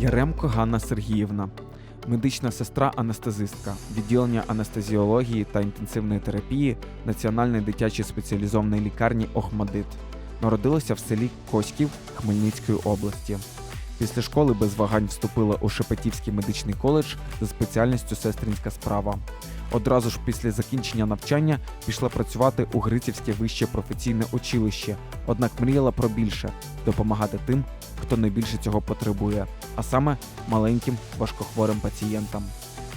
Яремко Ганна Сергіївна, медична сестра-анестезистка, відділення анестезіології та інтенсивної терапії Національної дитячої спеціалізованої лікарні Охмадит. Народилася в селі Коськів Хмельницької області. Після школи без вагань вступила у Шепетівський медичний коледж за спеціальністю сестринська справа. Одразу ж після закінчення навчання пішла працювати у Грицівське вище професійне училище, однак мріяла про більше допомагати тим, хто найбільше цього потребує, а саме маленьким важкохворим пацієнтам.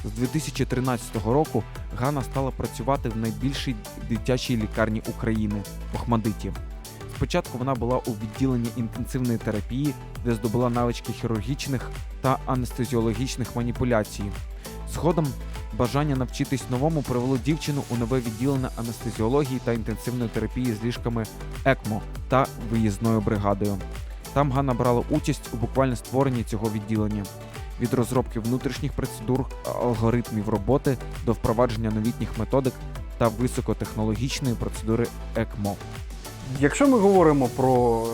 З 2013 року Ганна стала працювати в найбільшій дитячій лікарні України Охмадиті. Спочатку вона була у відділенні інтенсивної терапії, де здобула навички хірургічних та анестезіологічних маніпуляцій. Згодом бажання навчитись новому привело дівчину у нове відділення анестезіології та інтенсивної терапії з ліжками ЕКМО та виїзною бригадою. Там Ганна брала участь у буквально створенні цього відділення. Від розробки внутрішніх процедур, алгоритмів роботи до впровадження новітніх методик та високотехнологічної процедури ЕКМО. Якщо ми говоримо про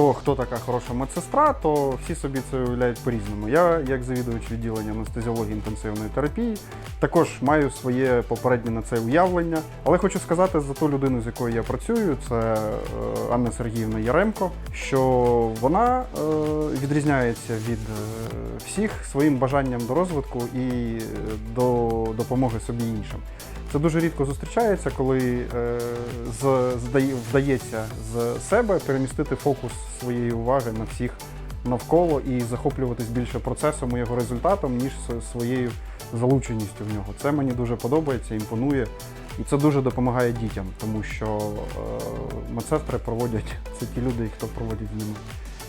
то, хто така хороша медсестра, то всі собі це уявляють по-різному. Я, як завідувач відділення анестезіології інтенсивної терапії, також маю своє попереднє на це уявлення. Але хочу сказати за ту людину, з якою я працюю, це е, Анна Сергіївна Яремко, що вона е, відрізняється від е, всіх своїм бажанням до розвитку і е, до допомоги собі іншим. Це дуже рідко зустрічається, коли е, з, вдається з себе перемістити фокус своєї уваги на всіх навколо і захоплюватись більше процесом і його результатом, ніж своєю залученістю в нього. Це мені дуже подобається, імпонує. І це дуже допомагає дітям, тому що е, медсестри проводять це ті люди, хто проводять з ними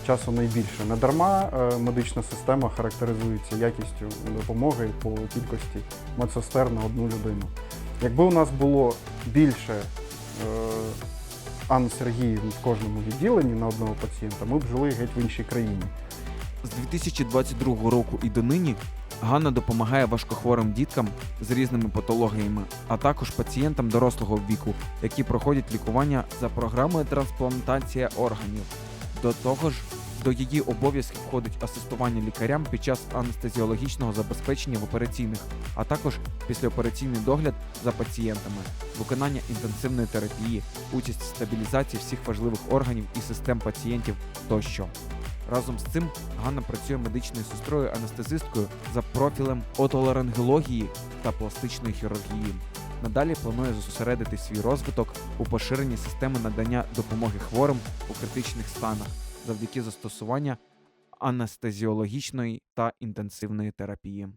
часу найбільше. Не дарма е, медична система характеризується якістю допомоги по кількості медсестер на одну людину. Якби у нас було більше е, Анн Сергіївн в кожному відділенні на одного пацієнта, ми б жили геть в іншій країні. З 2022 року і донині Ганна допомагає важкохворим діткам з різними патологіями, а також пацієнтам дорослого віку, які проходять лікування за програмою трансплантація органів. До того ж, до її обов'язків входить асистування лікарям під час анестезіологічного забезпечення в операційних, а також післяопераційний догляд за пацієнтами, виконання інтенсивної терапії, участь в стабілізації всіх важливих органів і систем пацієнтів тощо. Разом з цим Ганна працює медичною сестрою анестезисткою за профілем отоларингології та пластичної хірургії. Надалі планує зосередити свій розвиток у поширенні системи надання допомоги хворим у критичних станах завдяки застосування анестезіологічної та інтенсивної терапії.